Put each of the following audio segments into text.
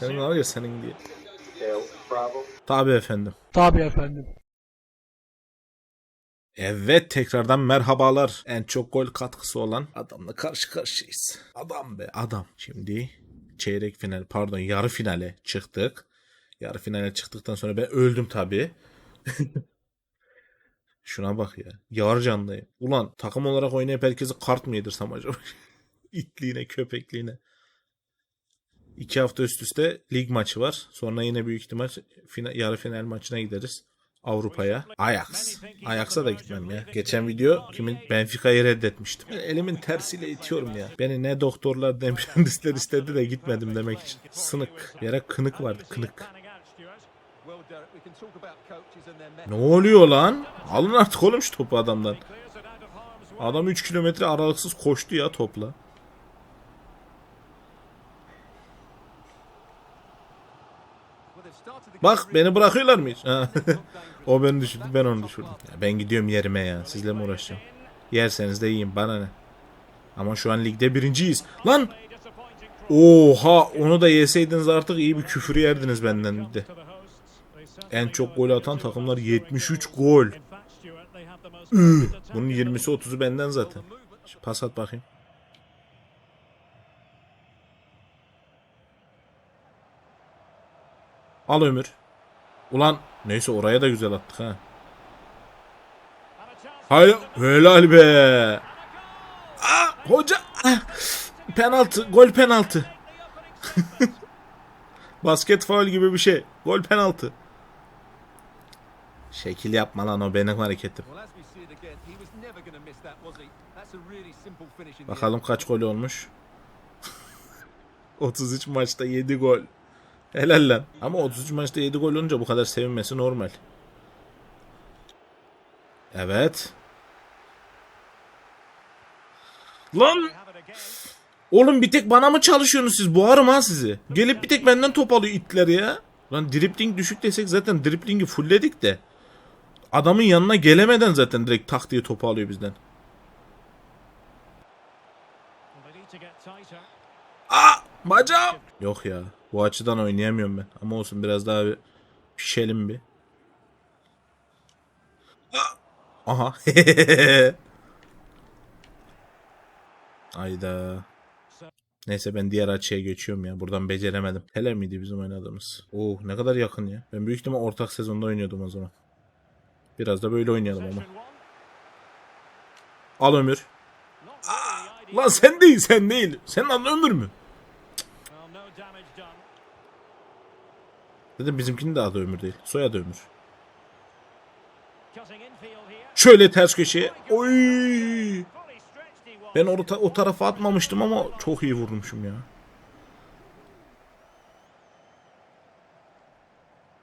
Senin var ya senin diye. Tabii efendim. Tabii efendim. Evet tekrardan merhabalar. En çok gol katkısı olan adamla karşı karşıyayız. Adam be adam. Şimdi çeyrek final pardon yarı finale çıktık. Yarı finale çıktıktan sonra ben öldüm tabii. Şuna bak ya. Yar canlıyım. Ulan takım olarak oynayıp herkesi kart mı yedirsem acaba? İtliğine köpekliğine. İki hafta üst üste lig maçı var. Sonra yine büyük ihtimal fina- yarı final maçına gideriz. Avrupa'ya. Ajax. Ajax'a da gitmem ya. Geçen video kimin Benfica'yı reddetmiştim. Ben elimin tersiyle itiyorum ya. Beni ne doktorlar ne mühendisler istedi de gitmedim demek için. Sınık. Ara kınık vardı kınık. Ne oluyor lan? Alın artık oğlum şu topu adamdan. Adam 3 kilometre aralıksız koştu ya topla. Bak beni bırakıyorlar mı hiç? O beni düşürdü ben onu düşürdüm. Ya ben gidiyorum yerime ya. Sizle mi uğraşacağım? Yerseniz de yiyin bana ne. Ama şu an ligde birinciyiz. Lan! Oha onu da yeseydiniz artık iyi bir küfür yerdiniz benden de. En çok gol atan takımlar 73 gol. Bunun 20'si 30'u benden zaten. Şu Pas at bakayım. Al Ömür. Ulan neyse oraya da güzel attık ha. Hayır helal be. Aa, hoca ah, penaltı gol penaltı. Basket faul gibi bir şey. Gol penaltı. Şekil yapma lan o benim hareketim. Bakalım kaç gol olmuş. 33 maçta 7 gol. Helal lan. Ama 33 maçta 7 gol olunca bu kadar sevinmesi normal. Evet. Lan! Oğlum bir tek bana mı çalışıyorsunuz siz? Boğarım ha sizi. Gelip bir tek benden top alıyor itler ya. Lan dripling düşük desek zaten driplingi fullledik de. Adamın yanına gelemeden zaten direkt tak diye topu alıyor bizden. Aa! Bacağım! Yok ya. Bu açıdan oynayamıyorum ben. Ama olsun biraz daha bir pişelim bir. Aha. Ayda. Neyse ben diğer açıya geçiyorum ya. Buradan beceremedim. Hele miydi bizim oynadığımız? Oo ne kadar yakın ya. Ben büyük ihtimal ortak sezonda oynuyordum o zaman. Biraz da böyle oynayalım ama. Al Ömür. Aa, lan sen değil sen değil. Senin adın Ömür mü? Dedim bizimkinin de adı Ömür değil. Soyadı Ömür. Şöyle ters köşeye. Oy! Ben o, ta- o tarafa atmamıştım ama çok iyi vurmuşum ya.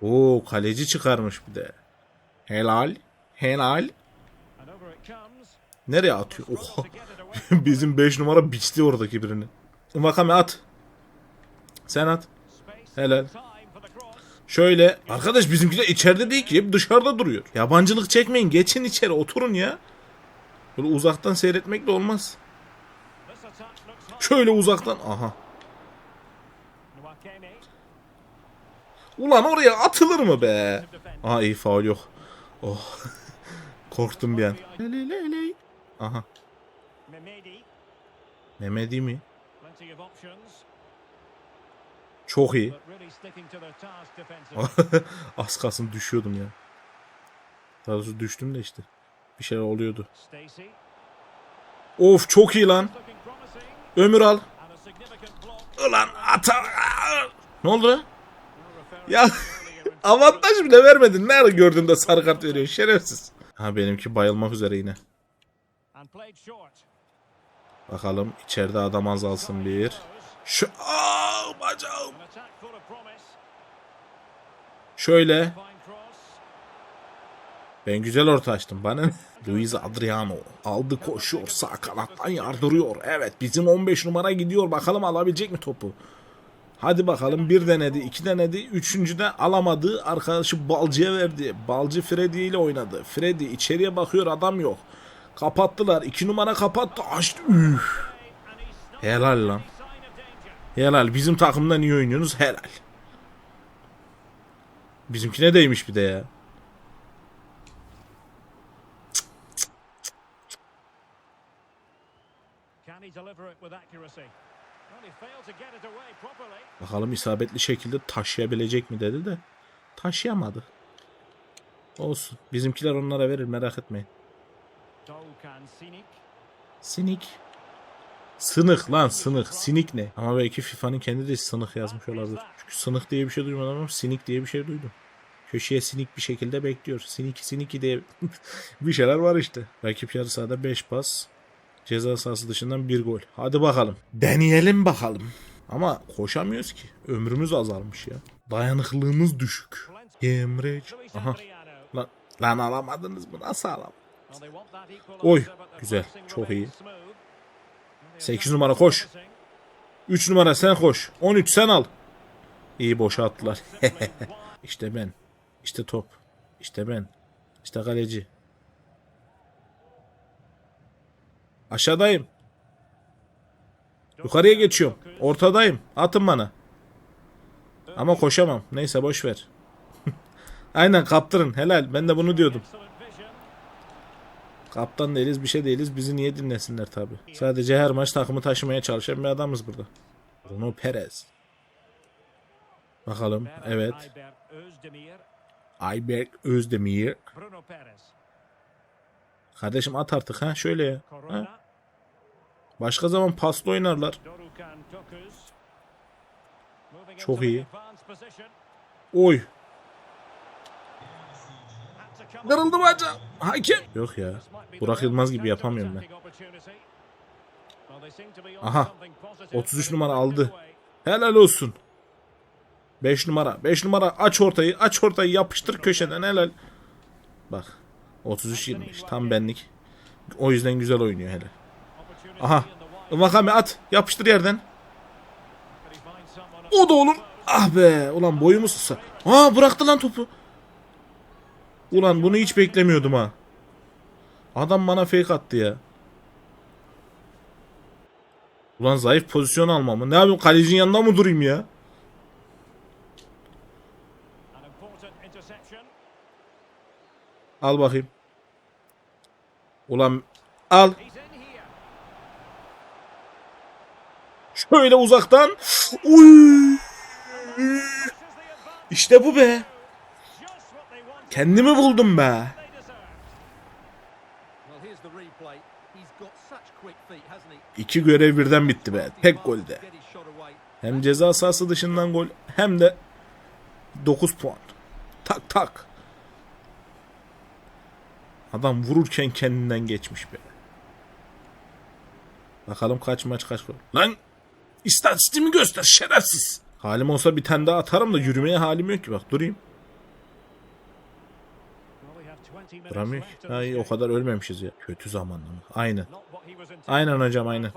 Oo kaleci çıkarmış bir de. Helal. Helal. Nereye atıyor? Oha. Bizim 5 numara biçti oradaki birini. Vakame at. Sen at. Helal. Şöyle. Arkadaş bizimki de içeride değil ki. Hep dışarıda duruyor. Yabancılık çekmeyin. Geçin içeri. Oturun ya. Böyle uzaktan seyretmek de olmaz. Şöyle uzaktan. Aha. Ulan oraya atılır mı be? Aha iyi faul yok. Oh. Korktum bir an. Aha. Mehmedi mi? Çok iyi. Az kalsın düşüyordum ya. Daha doğrusu düştüm de işte. Bir şeyler oluyordu. Of çok iyi lan. Ömür al. Ulan ata. Ne oldu? Ya avantaj bile vermedin. Nerede gördün de sarı kart veriyor şerefsiz. Ha benimki bayılmak üzere yine. Bakalım içeride adam azalsın bir. Şu Aa, bacağım. Şöyle. Ben güzel orta açtım. Bana? Luis Adriano aldı koşuyor sağ kanattan yardırıyor. Evet bizim 15 numara gidiyor. Bakalım alabilecek mi topu? Hadi bakalım bir denedi, iki denedi, üçüncü de alamadı. Arkadaşı Balcı'ya verdi. Balcı Freddy ile oynadı. Freddy içeriye bakıyor adam yok. Kapattılar. iki numara kapattı. Açtı. Üf. Helal lan. Helal. Bizim takımdan iyi oynuyorsunuz. Helal. Bizimkine değmiş bir de ya. Bakalım isabetli şekilde taşıyabilecek mi dedi de taşıyamadı. Olsun. Bizimkiler onlara verir merak etmeyin. Sinik. Sinik. Sınık lan sınık. Sinik ne? Ama belki FIFA'nın kendi de sınık yazmış olabilir. Çünkü sınık diye bir şey duymadım ama sinik diye bir şey duydum. Köşeye sinik bir şekilde bekliyor. Siniki siniki diye bir şeyler var işte. Rakip yarı sahada 5 pas. Ceza sahası dışından bir gol. Hadi bakalım. Deneyelim bakalım. Ama koşamıyoruz ki. Ömrümüz azalmış ya. Dayanıklılığımız düşük. Emreç. Luis Aha. Lan, lan alamadınız mı? Nasıl alam? Well, they want that Oy, güzel, çok iyi. remains smooth. Well, the 8 attack numara koş. promising. 3 numara sen koş. 13 sen al. İyi boşa attılar. İşte ben. İşte top. İşte ben. İşte kaleci. Aşağıdayım. Yukarıya geçiyorum. Ortadayım. Atın bana. Ama koşamam. Neyse boş ver. Aynen kaptırın. Helal. Ben de bunu diyordum. Kaptan değiliz bir şey değiliz. Bizi niye dinlesinler tabi. Sadece her maç takımı taşımaya çalışan bir adamız burada. Bruno Perez. Bakalım. Evet. Ayberk Özdemir. Kardeşim at artık ha şöyle ya. Ha? Başka zaman paslı oynarlar. Çok iyi. Oy. Kırıldı bacağım. Hakem. Yok ya. Burak Yılmaz gibi yapamıyorum ben. Aha. something positive, 33 but numara aldı. Helal olsun. 5 numara. 5 numara aç ortayı. Aç ortayı yapıştır köşeden helal. Bak. 33 20 tam benlik. O yüzden güzel oynuyor hele. Aha. Vakame at. Yapıştır yerden. O da olur. Ah be. Ulan boyumuz kısa. Aa bıraktı lan topu. Ulan bunu hiç beklemiyordum ha. Adam bana fake attı ya. Ulan zayıf pozisyon almamı. Ne yapayım kalecinin yanında mı durayım ya? Al bakayım. Ulan al. Şöyle uzaktan. Uy. İşte bu be. Kendimi buldum be. İki görev birden bitti be. Tek golde. Hem ceza sahası dışından gol hem de 9 puan. Tak tak. Adam vururken kendinden geçmiş be. Bakalım kaç maç kaç gol. Lan istatistiğimi göster şerefsiz. Halim olsa bir tane daha atarım da yürümeye halim yok ki bak durayım. İn Ay o kadar ölmemişiz ya. Kötü zamanlama. Aynen. Aynen hocam aynen.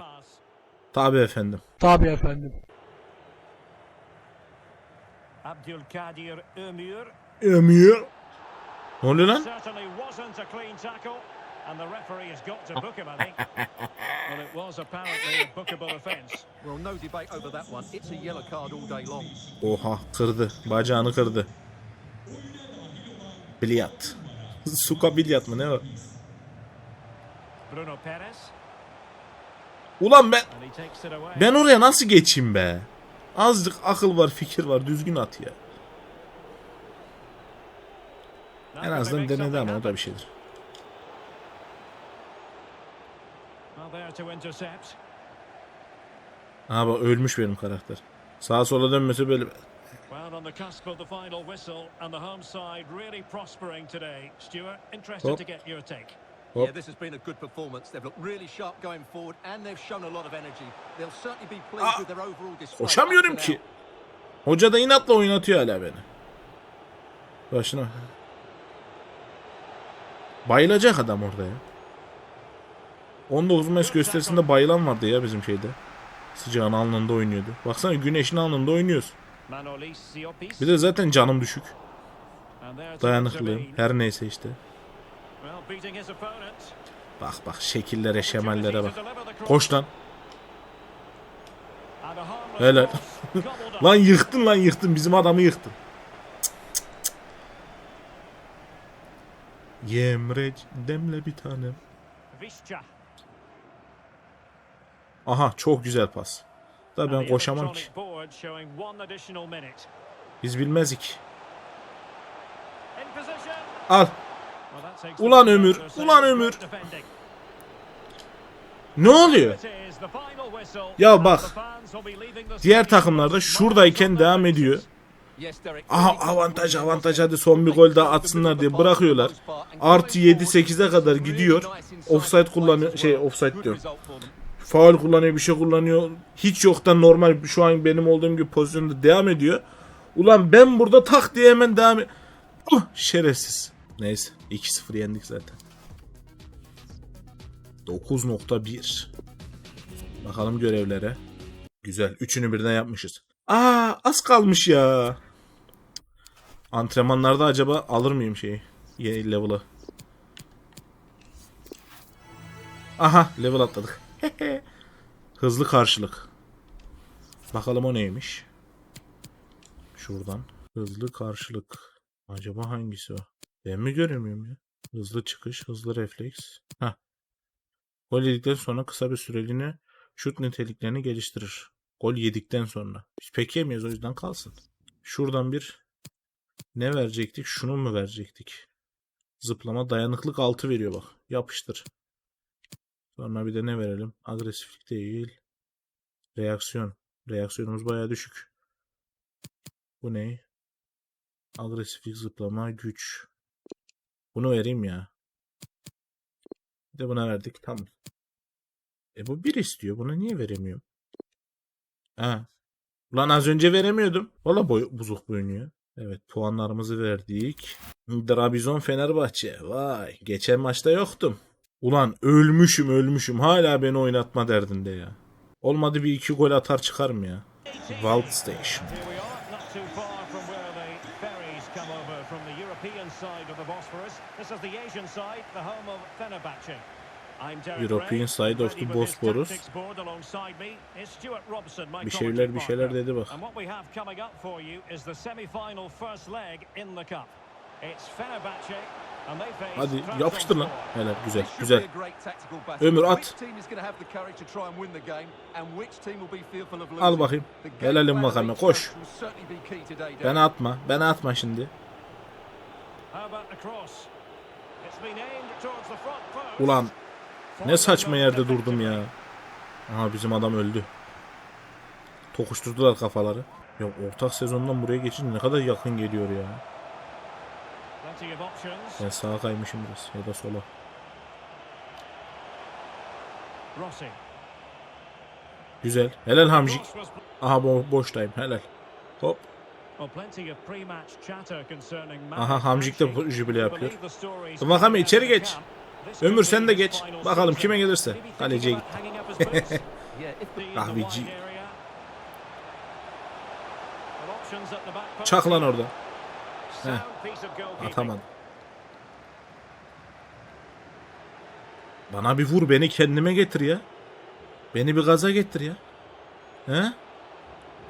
Tabi efendim. Tabii efendim. Abdülkadir Ömür Ömür. Ne oluyor lan? certainly wasn't a clean tackle, and the referee has got to book him, I think. well, it was apparently a bookable offence. Well, no debate over that one. It's a yellow card all day long. Oha kırdı. Bacağını kırdı. Bilyat. Suka bilyat mı ne o? Bruno Perez, Ulan ben ben oraya nasıl geçeyim be? Azıcık akıl var, fikir var. Düzgün at ya. En azından denedi ama o da bir şeydir. Aha bak ölmüş benim karakter. Sağa sola dönmesi böyle. Well, on the cusp of the final whistle, and the home side really prospering today. Stuart, interested Hop. to get your take. Hop. Yeah, this has been a good performance. They've looked really sharp going forward, and they've shown a lot of energy. They'll certainly be pleased Ah, with their overall display. Koşamıyorum ki. Hoca da inatla oynatıyor hala beni. Başına. Bayılacak adam orada ya. 19 Mayıs gösterisinde bayılan vardı ya bizim şeyde. Sıcağın alnında oynuyordu. Baksana güneşin alnında oynuyoruz. Bir de zaten canım düşük. Dayanıklıyım. Her neyse işte. Bak bak şekillere şemallere bak. Koş lan. Helal. Lan yıktın lan yıktın. Bizim adamı yıktın. Cık, cık, cık. Yemre demle bir tanem. Aha çok güzel pas. Da ben koşamam ki. Electronic board showing one additional minute. Biz bilmezdik. Al. Ulan Ömür, ulan Ömür. Ne oluyor? Ya bak, Diğer takımlarda şuradayken devam ediyor. Aha avantaj avantaj hadi son bir gol daha atsınlar diye bırakıyorlar. Artı 7-8'e kadar gidiyor. Offside kullanıyor şey offside diyor. Faul kullanıyor bir şey kullanıyor. Hiç yoktan normal şu an benim olduğum gibi pozisyonda devam ediyor. Ulan ben burada tak diye hemen devam Uh, şerefsiz. Neyse 2-0 yendik zaten. 9.1 Bakalım görevlere. Güzel. Üçünü birden yapmışız. Aa az kalmış ya. Antrenmanlarda acaba alır mıyım şeyi? Yeni level'ı. Aha level atladık. Hızlı karşılık. Bakalım o neymiş. Şuradan. Hızlı karşılık. Acaba hangisi o? Ben mi göremiyorum ya? Hızlı çıkış, hızlı refleks. Heh. Gol yedikten sonra kısa bir süreliğine şut niteliklerini geliştirir. Gol yedikten sonra. Biz pek yemeyiz o yüzden kalsın. Şuradan bir ne verecektik? Şunu mu verecektik? Zıplama dayanıklık 6 veriyor bak. Yapıştır. Sonra bir de ne verelim? Agresiflik değil. Reaksiyon. Reaksiyonumuz bayağı düşük. Bu ne? Agresiflik, zıplama, güç. Bunu vereyim ya. Bir de buna verdik. Tamam. E bu bir istiyor. Buna niye veremiyorum? Ha. Ulan az önce veremiyordum. Valla boy, buzuk boynuyor. Evet puanlarımızı verdik. Trabzon Fenerbahçe. Vay. Geçen maçta yoktum. Ulan ölmüşüm ölmüşüm. Hala beni oynatma derdinde ya. Olmadı bir iki gol atar çıkarım ya. Vault Station. European side of the my Bir şeyler bir şeyler dedi bak. It's face Hadi yapıştır lan. Helal güzel güzel. Ömür at. Al bakayım. Helalim bakalım, koş. Ben atma. Ben atma şimdi. Ulan ne saçma yerde durdum ya. Aha bizim adam öldü. Tokuşturdular kafaları. Ya ortak sezondan buraya geçince ne kadar yakın geliyor ya. Plenty of options. Ben sağa kaymışım biraz ya da sola. Rossi. Güzel. Helal Hamjik. Aha bo- boştayım. Helal. Hop. concerning Aha, Hamjik de jübile yapıyor. Bakalım, içeri geç. Ömür sen de geç. Bakalım kime gelirse. Kaleciye gitti. Kahveci. Çak lan orada. Goalkeeping. Atamadım. Bana bir vur beni kendime getir ya. Beni bir gaza getir ya. He?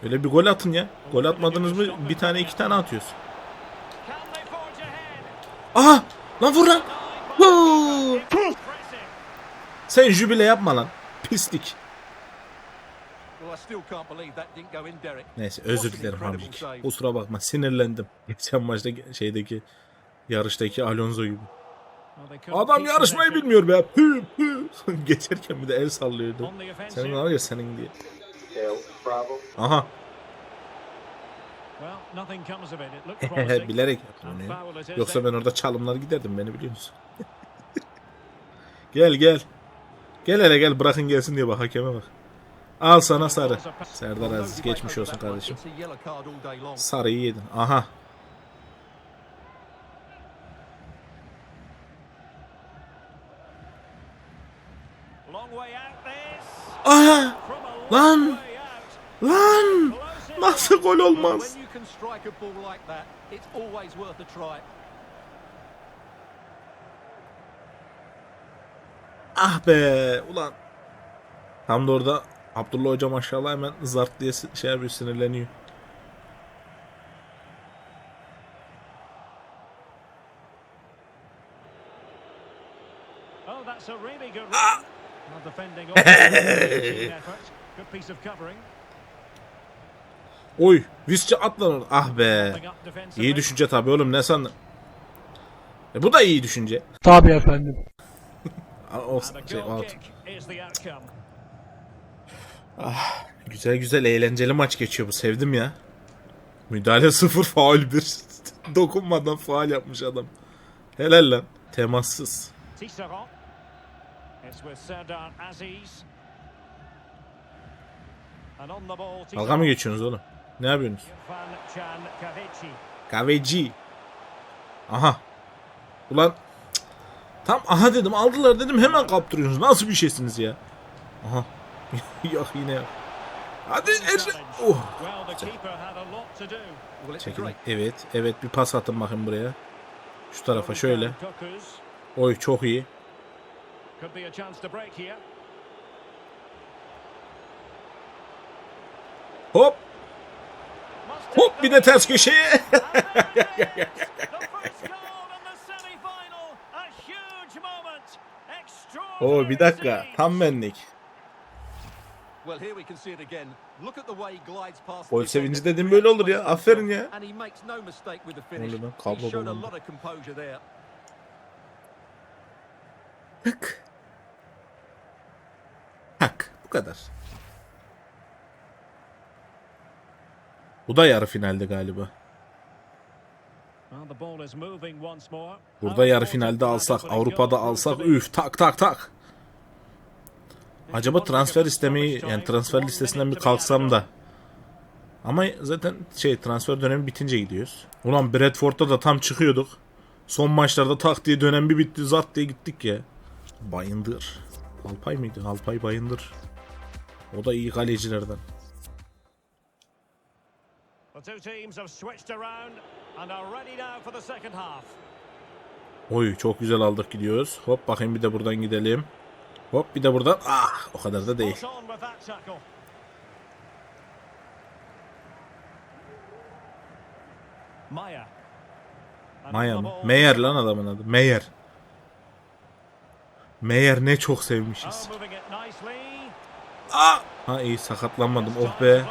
Böyle bir gol atın ya. Gol atmadınız mı bir tane iki tane ahead? Aha! Lan vur lan! Sen jübile yapma lan. Pislik. Neyse özür dilerim Hamdik. Kusura bakma sinirlendim. Geçen maçta şeydeki yarıştaki Alonso gibi. Adam yarışmayı bilmiyor be. Geçerken bir de el sallıyordu. Senin var ya senin diye. Aha. Well, nothing comes of it. It looked promising. Bilerek yaptım onu ya. Yoksa ben orada çalımlar giderdim beni biliyor musun? gel gel. Gel hele gel bırakın gelsin diye bak hakeme bak. Al sana sarı. Serdar Aziz geçmiş olsun kardeşim. Sarıyı yedin. Aha. Aha. Lan. Lan. Nasıl gol olmaz? Ah be. Ulan. Tam da orada Abdullah Hoca maşallah hemen zart diye şey yapıyor sinirleniyor. Oh, that's a really good run. Well, defending also a team effort. Good piece of covering. Oy. Visca atlanır. Ah be. İyi düşünce tabii oğlum ne sandın? E bu da iyi düşünce. Tabii efendim. O şey, outcome. Güzel güzel eğlenceli maç geçiyor bu. Sevdim ya. Müdahale sıfır faul bir. Dokunmadan faul yapmış adam. Helal lan. Temassız. Dalga mı geçiyorsunuz oğlum? Ne yapıyorsunuz? Kahveci. Aha. Ulan. cık. Tam aha dedim aldılar dedim hemen kaptırıyorsunuz. Nasıl bir şeysiniz ya? Aha. yok yine yok. Hadi. Challenge. Oh. Çekilin. Evet. Evet bir pas atın bakın buraya. Şu tarafa şöyle. Oy çok iyi. Hop. Hop bir de ters köşeye. Oo bir dakika. Tam benlik. Gol the sevinci dediğim böyle olur ya. Aferin ya. And he makes no mistake with the finish. oluyor lan? Kablo dolandı. lot of composure there. Hık. Hak. Bu kadar. Bu da yarı finalde galiba. Well, the ball is moving once more. Burada yarı finalde alsak, Avrupa'da alsak üf tak tak tak. Acaba transfer istemeyi yani transfer listesinden bir kalksam da. Ama zaten şey transfer dönemi bitince gidiyoruz. Ulan Bradford'da da tam çıkıyorduk. Son maçlarda tak diye dönem bir bitti zat diye gittik ya. Bayındır. Alpay mıydı? Alpay Bayındır. O da iyi kalecilerden. The two teams have switched around and are ready now for the second half. Oy çok güzel aldık gidiyoruz. Hop bakayım bir de buradan gidelim. Hop bir de buradan. Ah o kadar da değil. Maya. Maya mı? Meyer lan adamın adı. Meyer. Meyer ne çok sevmişiz. Oh. Aa! Ha iyi sakatlanmadım. Oh be.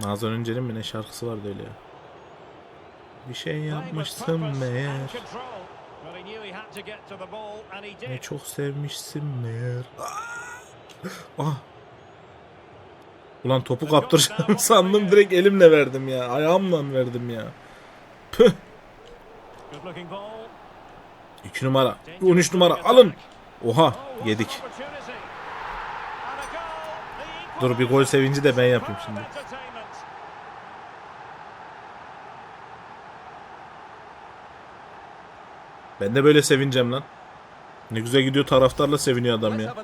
Nazan Öncel'in mi ne şarkısı vardı öyle ya. Bir şey yapmışsın meğer. Ne çok sevmişsin meğer. Ah! Ulan topu kaptıracağım sandım direkt elimle verdim ya. Ayağımla verdim ya. Püh. Good looking ball. 2 numara. 13 numara alın. Oha Oh, yedik. Dur bir gol sevinci de ben yapayım şimdi. Ben de böyle sevineceğim lan. Ne güzel gidiyor taraftarla seviniyor adam ya.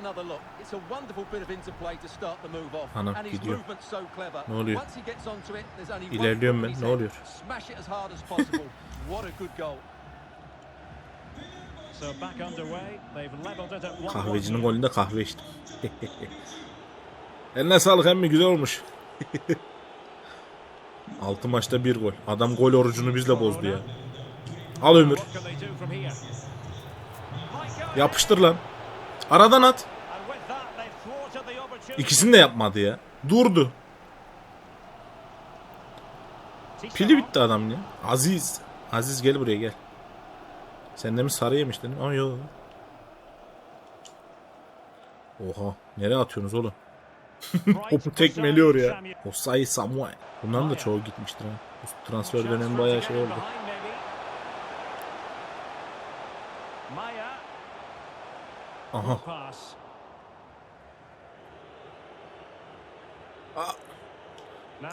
Anam, gidiyor. Ne oluyor? İlerliyorum ben, ne oluyor? Kahvecinin golünde kahve içtim. Eline sağlık emmi güzel olmuş. 6 maçta bir gol. Adam gol orucunu bizle bozdu ya. Al Ömür. Yapıştır lan. Aradan at. İkisini de yapmadı ya. Durdu. Pili bitti adam ya. Aziz. Aziz gel buraya gel. Sen de mi sarı yemiş dedim ama yok. Oha. Nereye atıyorsunuz oğlum? Topu tekmeliyor ya. Osayi Samuel. Bunların da çoğu gitmiştir ha. Bu transfer dönemi bayağı şey oldu. Maya. Aha. Pass.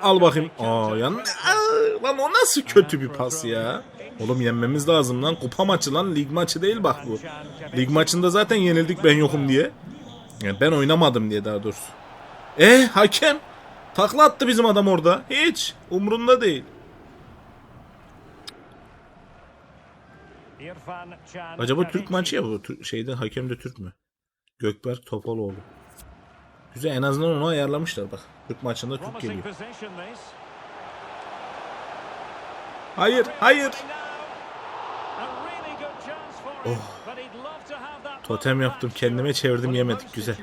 Al bakayım. Aa yan. Aa, lan o nasıl kötü bir pas ya. Oğlum yenmemiz lazım lan. Kupa maçı lan. Lig maçı değil bak bu. Lig maçında zaten yenildik ben yokum diye. Yani ben oynamadım diye daha doğrusu. E hakem. Takla attı bizim adam orada. Hiç. Umrunda değil. Acaba Türk maçı ya bu. Şeyde hakem de Türk mü? Gökberk Topaloğlu. Güzel en azından onu ayarlamışlar bak. Türk maçında Türk geliyor. Hayır, hayır. For Totem yaptım kendime çevirdim yemedik güzel.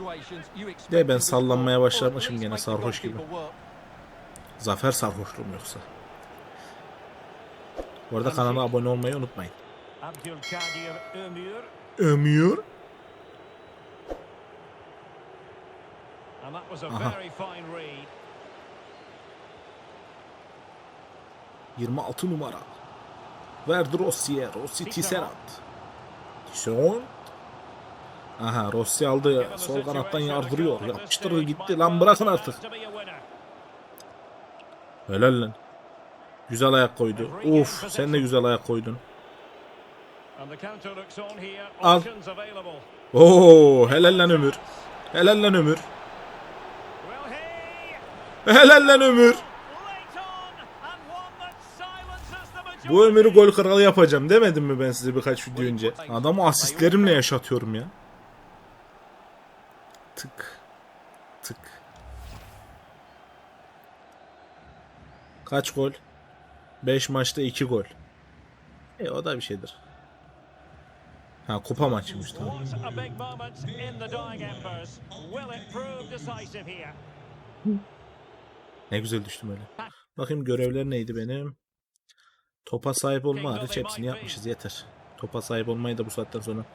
De ben sallanmaya başlamışım gene sarhoş gibi. Zafer sarhoşluğum yoksa. Bu arada kanala abone olmayı unutmayın. Abdülkadir Ömür. Ömür. And that was a Aha. very fine read. 26 numara. Verdi Rossi'ye. Rossi Tisserand. Tisserand. Aha Rossi aldı. Sol kanattan yardırıyor. Yapıştırdı gitti. Lan bırakın artık. Helal lan. Güzel ayak koydu. Uf sen de güzel ayak koydun. Al. Oo helal lan Ömür. Helal lan Ömür. Helal lan Ömür. Bu Ömür'ü gol kralı yapacağım demedim mi ben size birkaç video önce? Adamı asistlerimle yaşatıyorum ya. Tık. Tık. Kaç gol? 5 maçta 2 gol. E o da bir şeydir. Ha kupa maçıymış tamam. Ne güzel düştüm öyle. Bakayım görevler neydi benim? Topa sahip olma hariç hepsini yapmışız yeter. Topa sahip olmayı da bu saatten sonra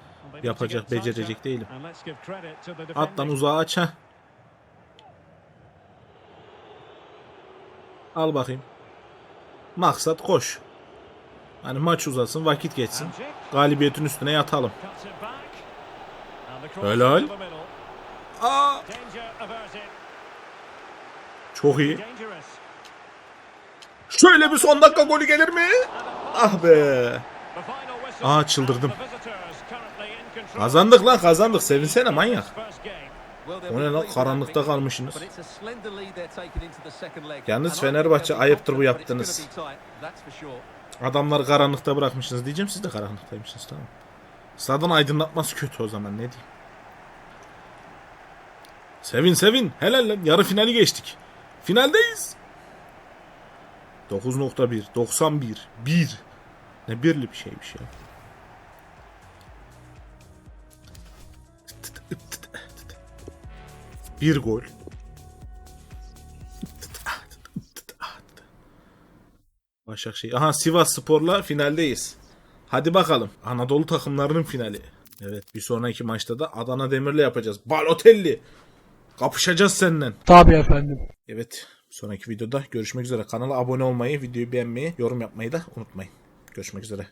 yapacak, becerecek değilim. And let's give credit to the At lan defending. uzağa aç ha. Al bakayım. Maksat koş. Hani maç uzasın, vakit geçsin. Galibiyetin üstüne yatalım. Helal. Aa, çok iyi. Şöyle bir son dakika golü gelir mi? Ah be. Aa, çıldırdım. Kazandık lan kazandık. Sevinsene manyak. O ne lan karanlıkta kalmışsınız. Yalnız Fenerbahçe ayıptır bu yaptığınız. Adamları karanlıkta bırakmışsınız diyeceğim siz de karanlıktaymışsınız tamam. Stadın aydınlatması kötü o zaman ne diyeyim. Sevin sevin helal lan yarı finali geçtik. Finaldeyiz. 9.1 91 1 Ne birli bir şeymiş ya. Bir gol. Başakşehir. Aha Sivas Spor'la finaldeyiz. Hadi bakalım. Anadolu takımlarının finali. Evet bir sonraki maçta da Adana Demir'le yapacağız. Balotelli. Kapışacağız senden. Tabii efendim. Evet bir sonraki videoda görüşmek üzere. Kanala abone olmayı, videoyu beğenmeyi, yorum yapmayı da unutmayın. Görüşmek üzere.